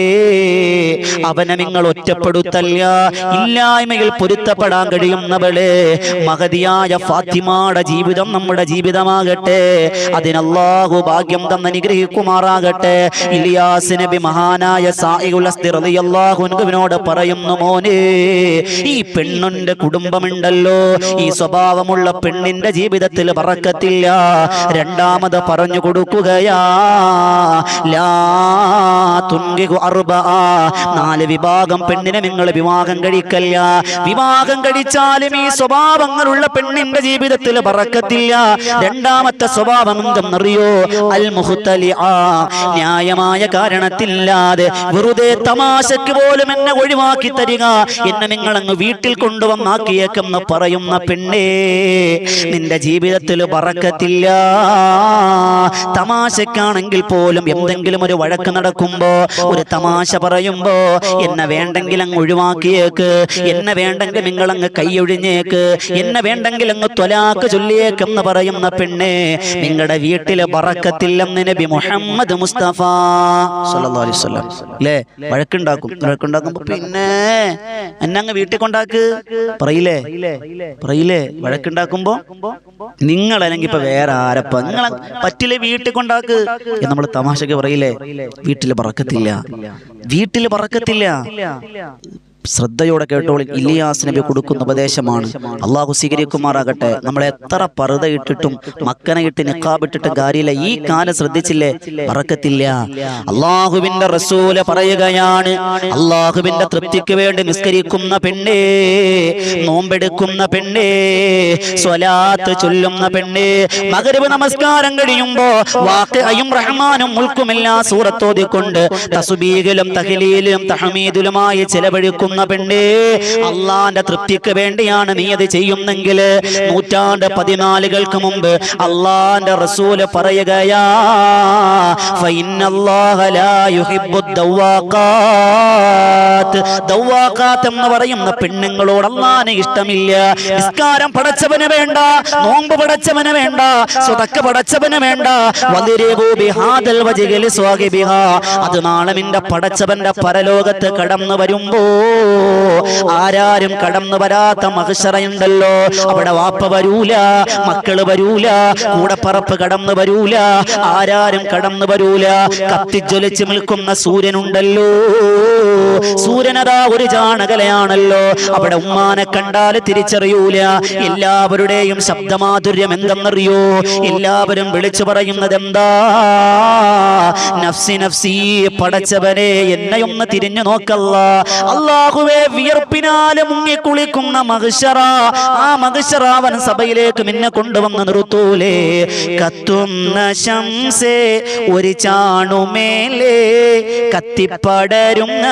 അവനെ നിങ്ങൾ ഒറ്റപ്പെടുത്തല്ല. ഇല്ലായ്മയിൽ പൊരുത്തപ്പെടാൻ കഴിയുന്നവളെ മഹതിയായ ഫാത്തിമയുടെ ജീവിതം നമ്മുടെ ജീവിതമാകട്ടെ. അതിനല്ലാഹു ഭാഗ്യം തന്ന് അനുഗ്രഹിക്കുമാറാകട്ടെ. ഇലിയാസ് നബി മഹാനായ അൻഹുവിനോട് പറയുന്നു മോനെ ഈ പെണ്ണിന്റെ കുടുംബമുണ്ടല്ലോ. ഈ സ്വഭാവമുള്ള പെണ്ണിന്റെ ജീവിതത്തിൽ പറക്കത്തില്ല രണ്ടാമത് പറഞ്ഞു കൊടുക്കുകയാ. നാല് വിഭാഗം പെണ്ണിനെ നിങ്ങൾ വിവാഹം കഴിക്കല്ല. വിവാഹം കഴിച്ചാലും ഈ സ്വഭാവങ്ങളുള്ള പെണ്ണിന്റെ ജീവിതത്തിൽ പറക്കത്തില്ല. രണ്ടാമത്തെ സ്വഭാവം എന്തെന്നറിയോ? അൽ ആ ന്യായമായ കാരണത്തില്ലാതെ വെറുതെ തമാശക്ക് പോലും എന്നെ ഒഴിവാക്കി തരിക. എന്നെ നിങ്ങൾ അങ്ങ് വീട്ടിൽ കൊണ്ടുവന്നാക്കിയേക്കെന്ന് പറയുന്ന പെണ്ണേ നിന്റെ ജീവിതത്തിൽ പറക്കത്തില്ല. തമാശക്കാണെങ്കിൽ പോലും എന്തെങ്കിലും ഒരു വഴക്ക് നടക്കുമ്പോ ഒരു തമാശ പറയുമ്പോ എന്നെ വേണ്ടെങ്കിൽ അങ്ങ് ഒഴിവാക്കിയേക്ക്. എന്നെ വേണ്ടെങ്കിൽ നിങ്ങൾ അങ്ങ് കൈയൊഴിഞ്ഞേക്ക് എന്നെ വേണ്ടെങ്കിൽ അങ്ങ് ത്വലാക്ക് ചൊല്ലിയേക്കെന്ന് പറയുന്ന പെണ്ണെ നിങ്ങളുടെ വീട്ടിലെ പറക്കത്തില്ലെന്ന് നബി മുഹമ്മദ് മുസ്തഫ അല്ലേ? വഴക്കുണ്ടാക്കും. വഴക്കുണ്ടാക്കുമ്പോ പിന്നെ എന്നെ അങ്ങ് വീട്ടിൽ കൊണ്ടാക്ക്. പറയില്ലേ? പറയില്ലേ? വഴക്കുണ്ടാക്കുമ്പോ നിങ്ങൾ അല്ലെങ്കിൽ ഇപ്പൊ വേറെ ആരപ്പ നിങ്ങളെ പറ്റില്ലേ വീട്ടിൽ കൊണ്ടാക്ക്? എന്ന് നമ്മൾ തമാശക്ക് പറയില്ലേ? വീട്ടിൽ പറക്കത്തില്ല. വീട്ടിൽ പറക്കത്തില്ല. ശ്രദ്ധയോടെ കേട്ടോളി ഇലിയാസ് നബി കൊടുക്കുന്ന ഉപദേശമാണ്. അള്ളാഹു സ്വീകരിക്കുമാറാകട്ടെ. നമ്മൾ എത്ര പറുത ഇട്ടിട്ടും മക്കനെ ഇട്ട് നിക്കാബിട്ടിട്ടും കാര്യമില്ല. ഈ കാലം ശ്രദ്ധിച്ചില്ലേ? പറക്കത്തില്ല അള്ളാഹുവിന്റെ റസൂല പറയുകയാണ്. അള്ളാഹുവിന്റെ തൃപ്തിക്ക് വേണ്ടി നിസ്കരിക്കുന്ന പെണ്ണേ നോമ്പെടുക്കുന്ന പെണ്ണേ സ്വലാത്ത് ചൊല്ലുന്ന പെണ്ണേ മകരവ് നമസ്കാരം കഴിയുമ്പോ വാക്കയും റഹ്മാനും മുൾക്കുമില്ല സൂറത്തോതിക്കൊണ്ട് തസുബീകിലും തഹലീലും തഹമീദുലുമായി ചെലവഴിക്കുന്ന പെണ്ണേ അള്ളാന്റെ തൃപ്തിക്ക് വേണ്ടിയാണ് നീ അത് ചെയ്യുന്നെങ്കിൽ നൂറ്റാണ്ട് പതിനാലുകൾക്ക് മുമ്പ് അള്ളാന്റെ റസൂൽ പറയുകയാ എന്ന് പറയുന്ന പെണ്ണുങ്ങളോട് അള്ളാന് ഇഷ്ടമില്ല. നിസ്കാരം പടച്ചവന് വേണ്ട നോമ്പ് പടച്ചവന് വേണ്ട സ്വതക്ക പടച്ചവന് വേണ്ട. അത് നാളെ നിന്റെ പടച്ചവന്റെ പരലോകത്ത് കടന്നു വരുമ്പോ ആരാരും കടന്നു വരാത്ത മഹിഷറയുണ്ടല്ലോ അവിടെ വാപ്പ വരൂല മക്കൾ വരൂല കൂടപ്പറപ്പ് കടന്നു വരൂല ആരാരും കടന്നു വരൂല. കത്തിജ്വലിച്ച് നിൽക്കുന്ന സൂര്യനുണ്ടല്ലോ. സൂര്യനതാ ഒരു ചാണകലയാണല്ലോ അവിടെ ഉമ്മാനെ കണ്ടാൽ തിരിച്ചറിയൂല. എല്ലാവരുടെയും ശബ്ദമാധുര്യം എന്തെന്നറിയോ? എല്ലാവരും വിളിച്ചു പറയുന്നത് എന്താ നഫ്സി നഫ്സി പടച്ചവനെ എന്നെ ഒന്ന് തിരിഞ്ഞു നോക്കല്ല. അള്ളാഹുവെ വിയർപ്പിനാല് മുങ്ങിക്കുളിക്കുന്ന മഹിഷറ ആ മഹിഷറാവൻ സഭയിലേക്ക് നിന്നെ കൊണ്ടുവന്ന് നിർത്തൂലേ. കത്തുന്ന ശംസേ ഒരു ചാണുമേലേ കത്തിപ്പടരുന്ന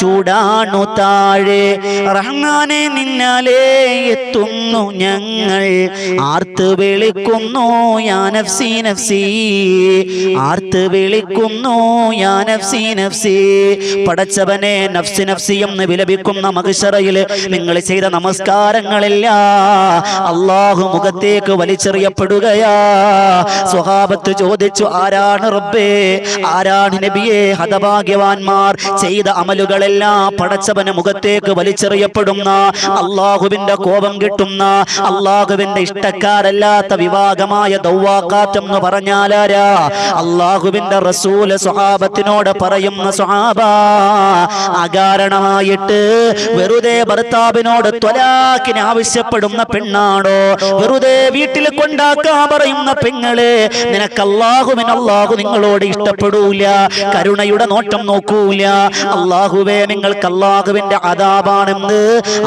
ചൂടാണു താഴെ. റഹ്മാനെ നിന്നാലേ എത്തുന്നു ഞങ്ങൾ. ആർത്ത് വിളിക്കുന്നു യാ നഫ്സി നഫ്സി. ആർത്ത് വിളിക്കുന്നു യാ നഫ്സി നഫ്സി. പടച്ചവനെ നഫ്സി നഫ്സി എന്ന് വിലപിക്കുന്ന മഹിഷറയിൽ നിങ്ങൾ ചെയ്ത നമസ്കാരങ്ങളില്ല. അള്ളാഹു മുഖത്തേക്ക് വലിച്ചെറിയപ്പെടുകയാ. സ്വഹാബത്ത് ചോദിച്ചു ആരാണ് റബ്ബേ? ആരാണ് നബിയെ? ഹതഭാഗ്യവാന്മാർ ചെയ്ത അമലുകളെല്ലാം പടച്ചവന് മുഖത്തേക്ക് വലിച്ചെറിയപ്പെടുന്ന അള്ളാഹുവിന്റെ കോപം കിട്ടുന്ന അള്ളാഹുവിന്റെ ഇഷ്ടക്കാരല്ലാത്ത വിവാഹമായ ദൗവാക്കാറ്റം എന്ന് പറഞ്ഞാലാരാ അള്ളാഹുവിന്റെ റസൂൽ സ്വഹാബത്തിനോട് പറയുന്ന സ്വഹാബ അകാരണമായിട്ട് വെറുതെ ഭർത്താവിനോട് ത്വലാക്കിന് ആവശ്യപ്പെടുന്ന പെണ്ണാണോ? വെറുതെ വീട്ടിൽ കൊണ്ടാക്കാൻ പറയുന്ന പെങ്ങളെ നിനക്ക് അള്ളാഹുവിന് അള്ളാഹു നിങ്ങളോട് ഇഷ്ടപ്പെടൂല കരുണയുടെ നോട്ടം നോക്കൂല. അള്ളാഹുവേ നിങ്ങൾക്ക് അള്ളാഹുവിന്റെ അതാപാണെന്ന്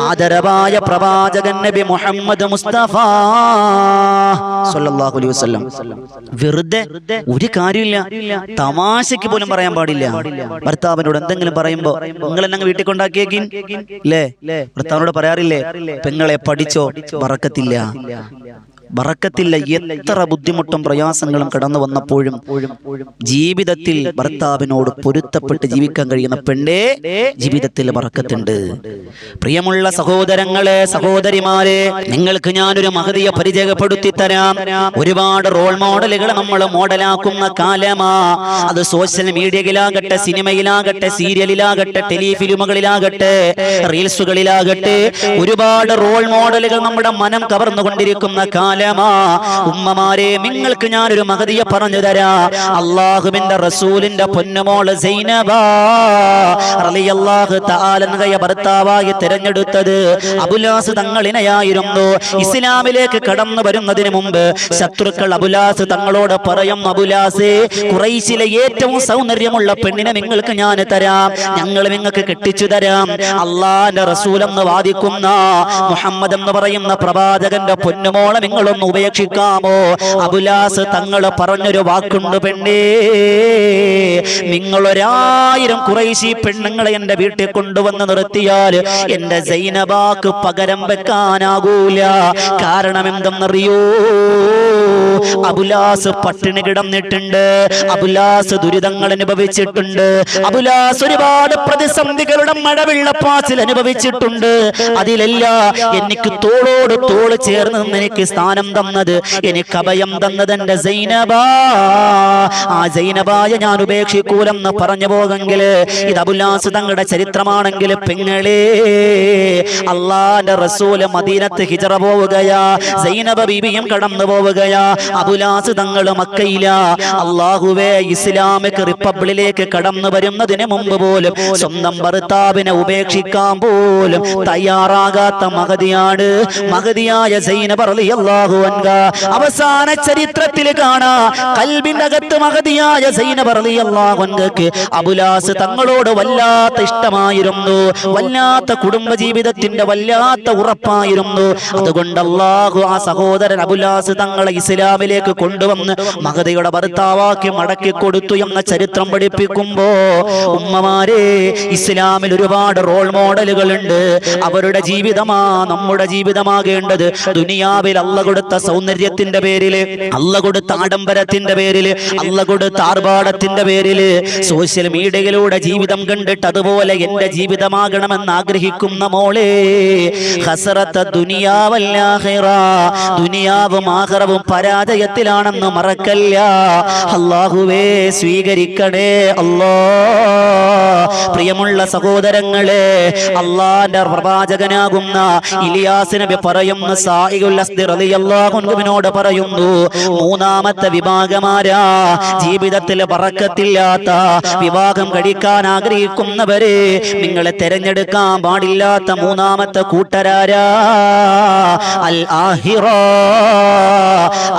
ആദരവായ പ്രവാചകൻ നബി മുഹമ്മദ് മുസ്തഫ സല്ലല്ലാഹു അലൈഹി വസല്ലം. വെറുതെ ഒരു കാര്യമില്ല. തമാശക്ക് പോലും പറയാൻ പാടില്ല. ഭർത്താവിനോട് എന്തെങ്കിലും പറയുമ്പോ നിങ്ങൾ എന്നെ വീട്ടിൽ കൊണ്ടാക്കിയേക്കിൻ? ഭർത്താവിനോട് പറയാറില്ലേ? പെങ്ങളെ പഠിച്ചോ? പറക്കത്തില്ല ബറക്കത്തില്ല എത്ര ബുദ്ധിമുട്ടും പ്രയാസങ്ങളും കടന്നു വന്നപ്പോഴും ജീവിതത്തിൽ ഭർത്താവിനോട് പൊരുത്തപ്പെട്ട് ജീവിക്കാൻ കഴിയുന്ന പെണ്ണേ ജീവിതത്തിൽ ബറക്കത്തുണ്ട് പ്രിയമുള്ള സഹോദരങ്ങളെ സഹോദരിമാരെ നിങ്ങൾക്ക് ഞാനൊരു മഹതിയെ പരിചയപ്പെടുത്തി തരാം ഒരുപാട് റോൾ മോഡലുകൾ നമ്മൾ മോഡലാക്കുന്ന കാലമാ അത് സോഷ്യൽ മീഡിയയിലാകട്ടെ സിനിമയിലാകട്ടെ സീരിയലിലാകട്ടെ ടെലിഫിലിമുകളിലാകട്ടെ റീൽസുകളിലാകട്ടെ ഒരുപാട് റോൾ മോഡലുകൾ നമ്മുടെ മനം കവർന്നുകൊണ്ടിരിക്കുന്ന ഉമ്മമാരെ നിങ്ങൾക്ക് ഞാനൊരു മഹതിയെ പറഞ്ഞു തരാ. അള്ളാഹുവിന്റെ റസൂലിന്റെ പൊന്നുമോൾ ഭർത്താവായി തിരഞ്ഞെടുത്തത് അബുലാസ് തങ്ങളിനെയായിരുന്നു. ഇസ്ലാമിലേക്ക് കടന്നു വരുന്നതിന് മുമ്പ് ശത്രുക്കൾ അബുലാസ് തങ്ങളോട് പറയും അബുലാസേ കുറൈശിലെ ഏറ്റവും സൗന്ദര്യമുള്ള പെണ്ണിനെ നിങ്ങൾക്ക് ഞാൻ തരാം. ഞങ്ങൾ നിങ്ങൾക്ക് കെട്ടിച്ചു തരാം. അള്ളാന്റെ റസൂൽ എന്ന് വാദിക്കുന്ന മുഹമ്മദ് എന്ന് പറയുന്ന പ്രവാചകന്റെ പൊന്നുമോളെ നിങ്ങളൊന്ന് ഉപേക്ഷിക്കാമോ? അബുലാസ് തങ്ങൾ പറഞ്ഞൊരു വാക്കുണ്ട് പെണ്ണേ. നിങ്ങളൊരായിരം കുറേശി പെണ്ണുങ്ങളെ എന്റെ വീട്ടിൽ കൊണ്ടുവന്ന് നിർത്തിയാൽ എന്റെ സൈനബാക്ക് പകരം വെക്കാനാകൂല. കാരണം എന്തെന്നറിയോ? അബുലാസ് പട്ടിണി കിടന്നിട്ടുണ്ട്. അബുലാസ് ദുരിതങ്ങൾ അനുഭവിച്ചിട്ടുണ്ട്. അബുലാസ് ഒരുപാട് പ്രതിസന്ധികളുടെ മഴവെള്ളപ്പാച്ചിൽ അനുഭവിച്ചിട്ടുണ്ട്. അതിലല്ല എനിക്ക് തോളോട് തോൾ ചേർന്ന് എനിക്ക് സ്ഥാനം തന്നത്. എനിക്ക് അഭയം തന്നത് എന്റെ സൈനബാ. ആ സൈനബായ ഞാൻ ഉപേക്ഷിക്കൂലെന്ന് പറഞ്ഞു പോകെങ്കിൽ ഇത് അബുല്ലാസ് തങ്ങളുടെ ചരിത്രമാണെങ്കിൽ പെങ്ങളെ അള്ളാന്റെ റസൂൽ മദീനത്ത് ഹിജറ പോവുകയാ സൈനബ ബീബിയും കടന്നു പോവുകയാ അബുലാസ് തങ്ങൾ മക്കയില. അള്ളാഹുവേ ഇസ്ലാമിക് റിപ്പബ്ലിലേക്ക് കടന്നു വരുന്നതിന് മുമ്പ് പോലും സ്വന്തം ഭർത്താവിനെ ഉപേക്ഷിക്കാൻ പോലും തയ്യാറാകാത്ത മഹതിയാണ് മഹതിയായ സൈനബ് അവസാന ചരിത്രത്തിൽ കാണാ കൽബിന്റെ അകത്ത് മഹതിയായ സൈനബ് അബുലാസ് തങ്ങളോട് വല്ലാത്ത ഇഷ്ടമായിരുന്നു. വല്ലാത്ത കുടുംബ ജീവിതത്തിന്റെ വല്ലാത്ത ഉറപ്പായിരുന്നു. അതുകൊണ്ട് അള്ളാഹു ആ സഹോദരൻ അബുലാസ് തങ്ങളെ ഇസ്ലാമിലേക്ക് കൊണ്ടുവന്ന് മഹതയുടെ ഭർത്താവാക്കി മടക്കി കൊടുത്തു എന്ന ചരിത്രം പഠിപ്പിക്കുമ്പോ ഉമ്മമാരെ ഇസ്ലാമിൽ ഒരുപാട് റോൾ മോഡലുകൾ ഉണ്ട് അവരുടെ ജീവിതമാ നമ്മുടെ ജീവിതമാകേണ്ടത്. ദുനിയാവിൽ അല്ല കൊടുത്ത സൗന്ദര്യത്തിന്റെ പേരിൽ അല്ല കൊടുത്ത ആഡംബരത്തിന്റെ പേരിൽ അല്ല കൊടുത്ത ആർഭാടത്തിന്റെ പേരിൽ സോഷ്യൽ മീഡിയയിലൂടെ ജീവിതം കണ്ടിട്ട് അതുപോലെ എന്റെ ജീവിതമാകണമെന്ന് ആഗ്രഹിക്കുന്ന മോളെ ഹസറത്ത ദുനിയാവല്ലാഹിറ ദുനിയാവും ആഹറവും പരാജയത്തിലാണെന്ന് മറക്കല്ല. അള്ളാഹുവേ സ്വീകരിക്കണേ അല്ലോ. പ്രിയമുള്ള സഹോദരങ്ങളെ അള്ളാന്റെ പ്രവാചകനാകുന്ന ഇലിയാസ് നബി പറയുന്ന സായികുൽ അസ്ദി അൻഹുവിനോട് പറയുന്നു മൂന്നാമത്തെ വിഭാഗമാരാ ജീവിതത്തിൽ പറക്കത്തില്ലാത്ത വിവാഹം കഴിക്കാൻ ആഗ്രഹിക്കുന്നവരെ നിങ്ങളെ തെരഞ്ഞെടുക്കാൻ പാടില്ലാത്ത മൂന്നാമത്തെ കൂട്ടരാരാ? അൽ ആഹിറ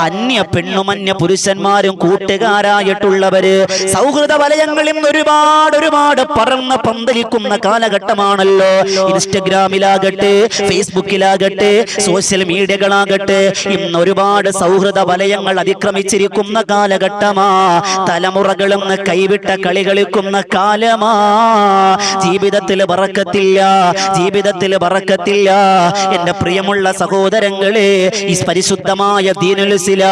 അന്യ പെണ്ണും അന്യ പുരുഷന്മാരും കൂട്ടുകാരായിട്ടുള്ളവര് സൗഹൃദ വലയങ്ങളിൽ ഒരുപാട് ഒരുപാട് പറന്ന് പന്തലിക്കുന്ന കാലഘട്ടമാണല്ലോ. ഇൻസ്റ്റഗ്രാമിലാകട്ടെ ഫേസ്ബുക്കിലാകട്ടെ സോഷ്യൽ മീഡിയകളാകട്ടെ ഇന്ന് ഒരുപാട് സൗഹൃദ വലയങ്ങൾ അതിക്രമിച്ചിരിക്കുന്ന കാലഘട്ടമാ. തലമുറകളും കൈവിട്ട കളി കളിക്കുന്ന കാലമാ. ജീവിതത്തിൽ പറക്കത്തില്ല ജീവിതത്തിൽ പറക്കത്തില്ല എന്റെ പ്രിയമുള്ള സഹോദരങ്ങളെ ഈ പരിശുദ്ധമായ ദീനുലുസില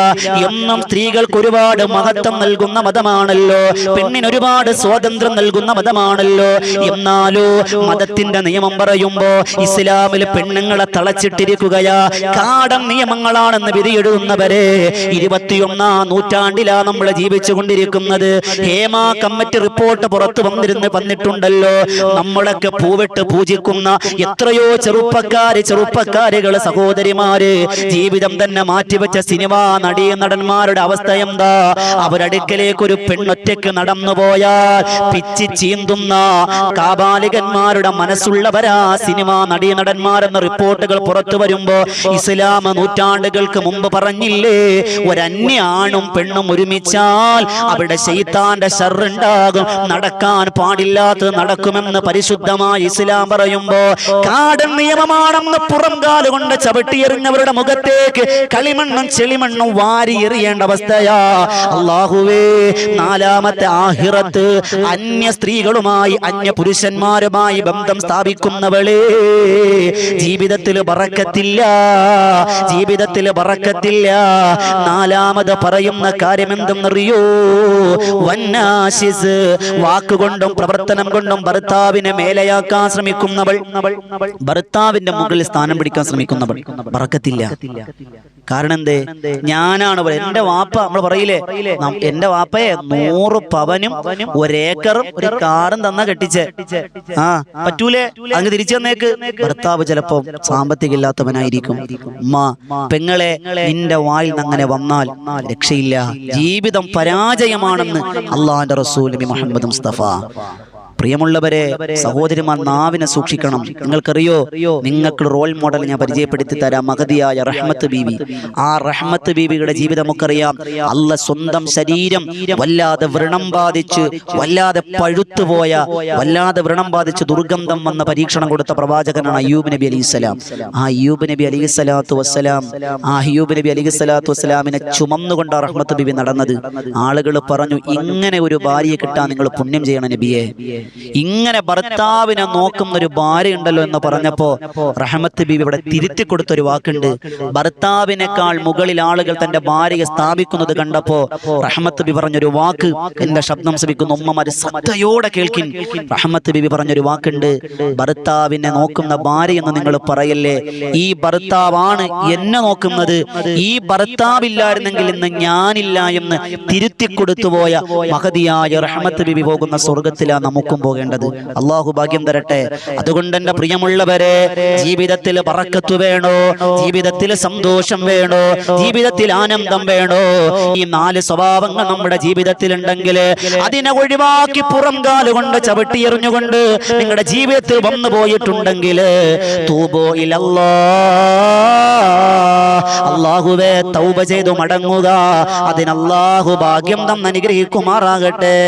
എന്നും സ്ത്രീകൾക്ക് ഒരുപാട് മഹത്വം നൽകുന്ന മതമാണല്ലോ. പെണ്ണിന് ഒരുപാട് സ്വാതന്ത്ര്യം നൽകുന്ന മതമാണല്ലോ. എന്നാലോ മതത്തിന്റെ നിയമം പറയുമ്പോ ഇസ്ലാമിൽ പെണ്ണുങ്ങളെ തളച്ചിട്ടിരിക്കുകയാ. കാടൻ നിയമങ്ങളാണെന്ന് വിധിയെഴുതുന്നവരെ ഇരുപത്തിയൊന്നാം നൂറ്റാണ്ടിലാ നമ്മൾ ജീവിച്ചു കൊണ്ടിരിക്കുന്നത് ഹേമ കമ്മിറ്റി റിപ്പോർട്ട് പുറത്തു വന്നിരുന്ന് വന്നിട്ടുണ്ടല്ലോ. നമ്മളൊക്കെ പൂവിട്ട് പൂജിക്കുന്ന എത്രയോ ചെറുപ്പക്കാര് ചെറുപ്പക്കാരികൾ സഹോദരിമാര് ജീവിതം തന്നെ മാറ്റിവെച്ച സിനിമ നടീ നടന്മാരുടെ അവസ്ഥ എന്താ? അവരടുക്കലേക്ക് ഒരു പെണ്ണൊറ്റയ്ക്ക് നടന്നു പോയാൽ പിച്ചി ചീന്തുന്ന കാബാലികന്മാരുടെ മനസ്സുള്ളവരാ സിനിമ നടീ നടന്മാരെന്ന റിപ്പോർട്ടുകൾ പുറത്തു വരുമ്പോ ഇസ്ലാം നൂറ്റാണ്ടുകൾക്ക് മുമ്പ് പറഞ്ഞില്ലേ? ഒരന്യാണും പെണ്ണും ഒരുമിച്ചാൽ അവിടെ ശൈത്താന്റെ ഷറുണ്ടാകും നടക്കാൻ പാടില്ലാത്തത് നടക്കുമെന്ന് പരിശുദ്ധമായി ഇസ്ലാം പറയുമ്പോ കാടൻ നിയമമാണെന്ന് പുറം കാലുകൊണ്ട് ചവിട്ടിയെറിഞ്ഞവരുടെ മുഖത്തേക്ക് കളിമണ്ണും ചെളിമണ്ണും വാരി എറിയേണ്ട അവസ്ഥയാ. അള്ളാഹുവേ നാലാമത്തെ ആഹിറത്ത് അന്യ സ്ത്രീകളുമായി അന്യ പുരുഷന്മാരുമായി ബന്ധം സ്ഥാപിക്കുന്നവളെ ജീവിതത്തിൽ പറക്കത്തില്ല ജീവിതത്തിൽ പറക്കത്തില്ല നാലാമത് പറയുന്ന കാര്യം എന്തെന്നറിയോ വന്നാശിസ്. വാക്കുകൊണ്ടും പ്രവർത്തനം കൊണ്ടും ഭർത്താവിനെ മേലെയാക്കാൻ ശ്രമിക്കുന്നവൾ. ഭർത്താവിന്റെ മുകളിൽ സ്ഥാനം പിടിക്കാൻ ശ്രമിക്കുന്നവൾ. പറക്കത്തില്ല കാരണം എന്തേ ഞാനാണ് എന്റെ വാപ്പ നമ്മൾ പറയില്ലേ? എന്റെ വാപ്പയെ നൂറ് പവനും ഒരേക്കറും ഒരു കാറും തന്ന കെട്ടിച്ച്. ആ പറ്റൂലേ? അങ്ങ് തിരിച്ചു തന്നേക്ക്. ഭർത്താവ് ചിലപ്പോ സാമ്പത്തിക ഇല്ലാത്തവനായിരിക്കും ഉമ്മ. പെങ്ങളെ നിന്റെ വായിൽ നിന്ന് അങ്ങനെ വന്നാൽ രക്ഷയില്ല. ജീവിതം പരാജയമാണെന്ന് അള്ളാന്റെ റസൂൽ മുഹമ്മദ് മുസ്തഫ പ്രിയമുള്ളവരെ സഹോദരിമാർ നാവിനെ സൂക്ഷിക്കണം. നിങ്ങൾക്കറിയോ? നിങ്ങൾക്ക് റോൾ മോഡൽ ഞാൻ പരിചയപ്പെടുത്തി തരാം. മഹതിയായ റഹ്മത്ത് ബീവി. ആ റഹ്മത്ത് ബീവിയുടെ ജീവിതം നമുക്കറിയാം അല്ല സ്വന്തം ശരീരം വല്ലാതെ വ്രണം ബാധിച്ച് വല്ലാതെ പഴുത്തുപോയ വല്ലാതെ വ്രണം ബാധിച്ച് ദുർഗന്ധം വന്ന പരീക്ഷണം കൊടുത്ത പ്രവാചകനാണ് അയ്യൂബ് നബി അലി സ്വലാം ആ അയ്യൂബ് നബി അലി സ്വലാത്തു വസ്സലാം. ആ അയ്യൂബ് നബി അലി സ്വലാത്തു വസ്സലാമിനെ ചുമന്നുകൊണ്ട് റഹ്മത്ത് ബീവി നടന്നത്. ആളുകൾ പറഞ്ഞു ഇങ്ങനെ ഒരു ഭാര്യയെ കിട്ടാൻ നിങ്ങൾ പുണ്യം ചെയ്യണം നബിയെ. ഇങ്ങനെ ഭർത്താവിനെ നോക്കുന്ന ഒരു ഭാര്യ ഉണ്ടല്ലോ എന്ന് പറഞ്ഞപ്പോ റഹമത്ത് ബീബി ഇവിടെ തിരുത്തി കൊടുത്തൊരു വാക്കുണ്ട്. ഭർത്താവിനേക്കാൾ മുകളിൽ ആളുകൾ തന്റെ ഭാര്യയെ സ്ഥാപിക്കുന്നത് കണ്ടപ്പോ റഹമത്ത് ബി പറഞ്ഞൊരു വാക്ക് എന്റെ ശബ്ദം ശ്രമിക്കുന്ന ഉമ്മമാര് ശ്രദ്ധയോടെ കേൾക്കിൻ റഹമത്ത് ബിബി പറഞ്ഞൊരു വാക്കുണ്ട്. ഭർത്താവിനെ നോക്കുന്ന ഭാര്യ എന്ന് നിങ്ങൾ പറയല്ലേ? ഈ ഭർത്താവാണ് എന്നെ നോക്കുന്നത്. ഈ ഭർത്താവില്ലായിരുന്നെങ്കിൽ ഇന്ന് ഞാനില്ല എന്ന് തിരുത്തി കൊടുത്തുപോയ മഹതിയായ റഹമത്ത് ബിബി പോകുന്ന സ്വർഗത്തിലാ നമുക്കും പോകേണ്ടത്. അള്ളാഹു ഭാഗ്യം തരട്ടെ. അതുകൊണ്ട് എന്റെ പ്രിയമുള്ളവരെ ജീവിതത്തിൽ പറക്കത്തു വേണോ? ജീവിതത്തിൽ സന്തോഷം വേണോ? ജീവിതത്തിൽ ആനന്ദം വേണോ? ഈ നാല് സ്വഭാവങ്ങൾ നമ്മുടെ ജീവിതത്തിൽ ഉണ്ടെങ്കിൽ അതിനെ ഒഴിവാക്കി പുറം കാലുകൊണ്ട് ചവിട്ടിയെറിഞ്ഞുകൊണ്ട് നിങ്ങളുടെ ജീവിതത്തിൽ വന്നു പോയിട്ടുണ്ടെങ്കിൽ തൂബോ അള്ളാഹുവെ തൗബ ചെയ്തു മടങ്ങുക. അതിന് അള്ളാഹു ഭാഗ്യം തന്ന് അനുഗ്രഹിക്കുമാറാകട്ടെ